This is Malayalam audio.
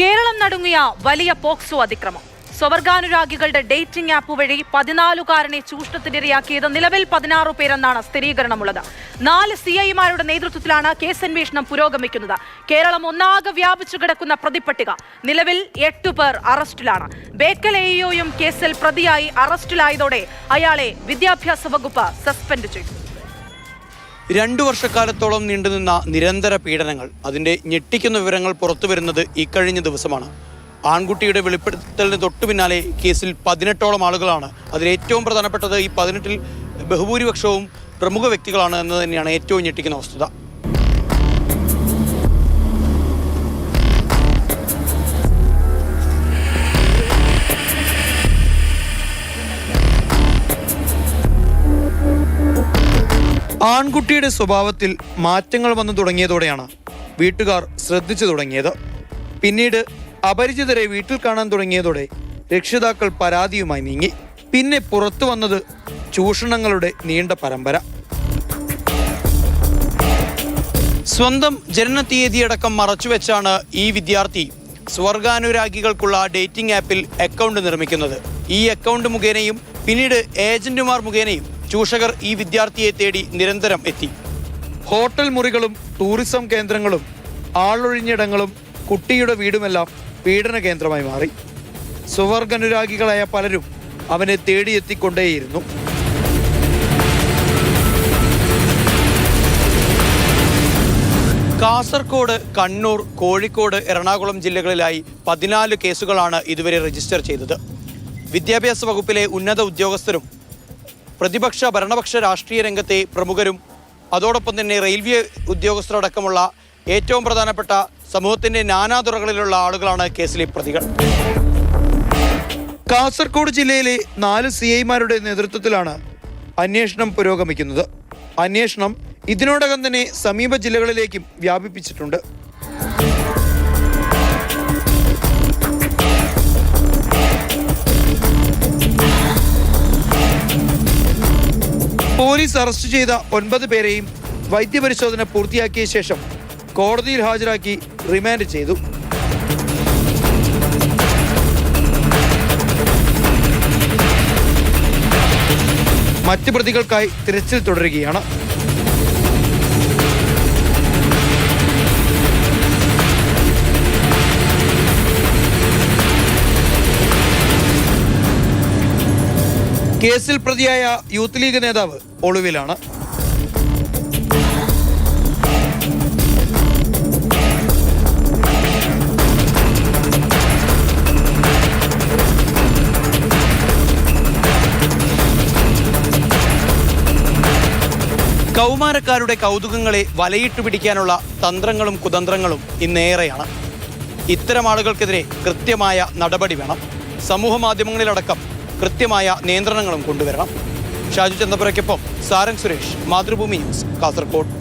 കേരളം നടുങ്ങിയ വലിയ പോക്സോ അതിക്രമം. സ്വവർഗാനുരാഗികളുടെ ഡേറ്റിംഗ് ആപ്പ് വഴി പതിനാലുകാരനെ ചൂഷണത്തിനിരയാക്കിയത് നിലവിൽ പതിനാറ് പേരെന്നാണ് സ്ഥിരീകരണമുള്ളത്. നാല് സി ഐമാരുടെ നേതൃത്വത്തിലാണ് കേസന്വേഷണം പുരോഗമിക്കുന്നത്. കേരളം ഒന്നാകെ വ്യാപിച്ചു കിടക്കുന്ന പ്രതിപ്പട്ടിക. നിലവിൽ എട്ടു പേർ അറസ്റ്റിലാണ്. ബേക്കൽ എഇഒയും കേസിൽ പ്രതിയായി അറസ്റ്റിലായതോടെ അയാളെ വിദ്യാഭ്യാസ വകുപ്പ് സസ്പെൻഡ് ചെയ്തു. രണ്ടു വർഷക്കാലത്തോളം നീണ്ടുനിന്ന നിരന്തര പീഡനങ്ങൾ അതിന്റെ ഞെട്ടിക്കുന്ന വിവരങ്ങൾ പുറത്തു വരുന്നത് ഇക്കഴിഞ്ഞ ദിവസമാണ്. ആൺകുട്ടിയുടെ വെളിപ്പെടുത്തലിന് തൊട്ടു പിന്നാലെ കേസിൽ പതിനെട്ടോളം ആളുകളാണ്. അതിൽ ഏറ്റവും പ്രധാനപ്പെട്ടത് ഈ പതിനെട്ടിൽ ബഹുഭൂരിപക്ഷവും പ്രമുഖ വ്യക്തികളാണ് എന്ന് തന്നെയാണ് ഏറ്റവും ഞെട്ടിക്കുന്ന വസ്തുത. ആൺകുട്ടിയുടെ സ്വഭാവത്തിൽ മാറ്റങ്ങൾ വന്നു തുടങ്ങിയതോടെയാണ് വീട്ടുകാർ ശ്രദ്ധിച്ചു തുടങ്ങിയത്. പിന്നീട് അപരിചിതരെ വീട്ടിൽ കാണാൻ തുടങ്ങിയതോടെ രക്ഷിതാക്കൾ പരാതിയുമായി നീങ്ങി. പിന്നെ പുറത്തു വന്നത് ചൂഷണങ്ങളുടെ നീണ്ട പരമ്പര. സ്വന്തം ജനന തീയതിയടക്കം മറച്ചുവെച്ചാണ് ഈ വിദ്യാർത്ഥി സ്വർഗാനുരാഗികൾക്കുള്ള ഡേറ്റിംഗ് ആപ്പിൽ അക്കൗണ്ട് നിർമ്മിക്കുന്നത്. ഈ അക്കൗണ്ട് മുഖേനയും പിന്നീട് ഏജന്റുമാർ മുഖേനയും ചൂഷകർ ഈ വിദ്യാർത്ഥിയെ തേടി നിരന്തരം എത്തി. ഹോട്ടൽ മുറികളും ടൂറിസം കേന്ദ്രങ്ങളും ആളൊഴിഞ്ഞിടങ്ങളും കുട്ടിയുടെ വീടുമെല്ലാം പീഡന കേന്ദ്രമായി മാറി. സുവർഗനുരാഗികളായ പലരും അവനെ തേടിയെത്തിക്കൊണ്ടേയിരുന്നു കാസർകോട് കണ്ണൂർ കോഴിക്കോട് എറണാകുളം ജില്ലകളിലായി പതിനാല് കേസുകളാണ് ഇതുവരെ രജിസ്റ്റർ ചെയ്തത്. വിദ്യാഭ്യാസ വകുപ്പിലെ ഉന്നത ഉദ്യോഗസ്ഥരും പ്രതിപക്ഷ ഭരണപക്ഷ രാഷ്ട്രീയ രംഗത്തെ പ്രമുഖരും അതോടൊപ്പം തന്നെ റെയിൽവേ ഉദ്യോഗസ്ഥരടക്കമുള്ള ഏറ്റവും പ്രധാനപ്പെട്ട സമൂഹത്തിന്റെ നാനാതുറകളിലുള്ള ആളുകളാണ് കേസിലെ പ്രതികൾ. കാസർഗോഡ് ജില്ലയിലെ നാല് സി ഐമാരുടെ നേതൃത്വത്തിലാണ് അന്വേഷണം പുരോഗമിക്കുന്നത്. അന്വേഷണം ഇതിനോടകം തന്നെ സമീപ ജില്ലകളിലേക്കും വ്യാപിപ്പിച്ചിട്ടുണ്ട്. പോലീസ് അറസ്റ്റ് ചെയ്ത ഒൻപത് പേരെയും വൈദ്യപരിശോധന പൂർത്തിയാക്കിയ ശേഷം കോടതിയിൽ ഹാജരാക്കി റിമാൻഡ് ചെയ്തു. മറ്റ് പ്രതികൾക്കായി തിരച്ചിൽ തുടരുകയാണ്. കേസിൽ പ്രതിയായ യൂത്ത് ലീഗ് നേതാവ് ഒളിവിലാണ്. കൗമാരക്കാരുടെ കൗതുകങ്ങളെ വലയിട്ടു പിടിക്കാനുള്ള തന്ത്രങ്ങളും കുതന്ത്രങ്ങളും ഇന്നേറെയാണ്. ഇത്തരം ആളുകൾക്കെതിരെ കൃത്യമായ നടപടി വേണം. സമൂഹ മാധ്യമങ്ങളിലടക്കം കൃത്യമായ നിയന്ത്രണങ്ങളും കൊണ്ടുവരണം. ഷാജു ചന്ദ്രപുരയ്ക്കൊപ്പം സാരംഗ് സുരേഷ് മാതൃഭൂമി ന്യൂസ് കാസർഗോഡ്